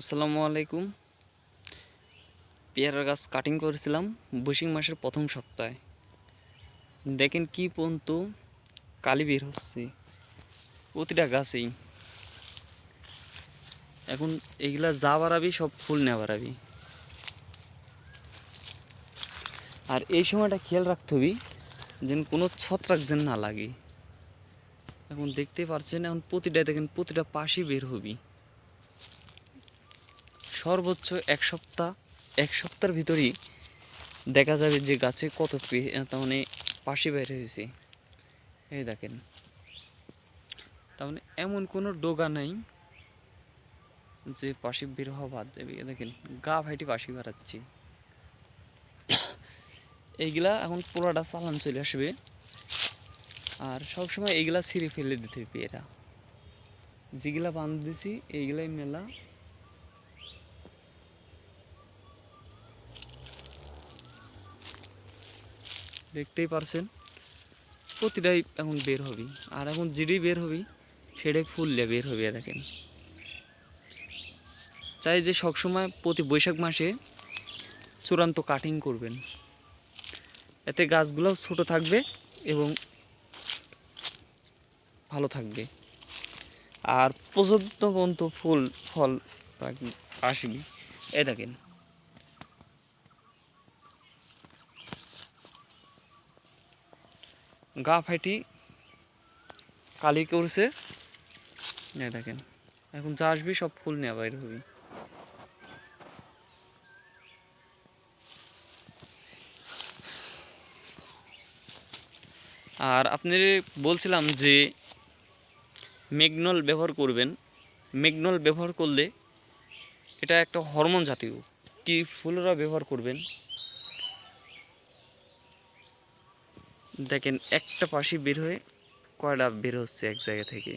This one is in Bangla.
আসসালামু আলাইকুম। পেয়ারা গাছ কাটিং করেছিলাম বৈশাখ মাসের প্রথম সপ্তাহে। দেখেন কি পর্যন্ত কালি বের হচ্ছে। প্রতিটা গাছেই। এখন এগুলা যা বাড়াবি সব ফুল নেওয়া বাড়াবি আর এই সময়টা খেয়াল রাখতে হবে যেন কোনো ছত্রাক যেন না লাগে। এখন দেখতে পারছেন, এখন প্রতিটা দেখেন প্রতিটা পাশই বের হবি। সর্বোচ্চ এক সপ্তাহ, এক সপ্তাহের ভিতরেই দেখা যাবে যে গাছে কত মানে পাশি বের হয়েছে। এই দেখেন। তার মানে এমন কোনো ডোগা নাই যে পাশি বের হওয়া বাদ যাবে। দেখেন, গা ভাইটি পাশি বাড়াচ্ছি। এইগুলা এখন পোড়াটা চালান চলে আসবে। আর সবসময় এইগুলা ছিঁড়ে ফেলে দিতে হবে এরা যেগুলা বাঁধ দিছি এইগুলাই মেলা দেখতেই পারছেন। প্রতিটাই এখন বের হবি আর এখন যেটাই বের হবি সেটাই ফুললে বের হবে দেখেন। চাই যে সবসময় প্রতি বৈশাখ মাসে চূড়ান্ত কাটিং করবেন। এতে গাছগুলো ছোট থাকবে এবং ভালো থাকবে। আর পর্যন্ত পর্যন্ত ফুল, ফল আসবি। এ দেখেন। গা ফাইটি কালি করছে। দেখেন, এখন যা আসবি সব ফুল নেওয়া বাইর হবি। আর আপনি বলছিলাম যে মেগনল ব্যবহার করবেন। মেগনল ব্যবহার করলে এটা একটা হরমোন জাতীয়। কি ফুলরা ব্যবহার করবেন? দেখেন একটা পাশি বের হয়ে কয়টা বের হচ্ছে এক জায়গা থেকে।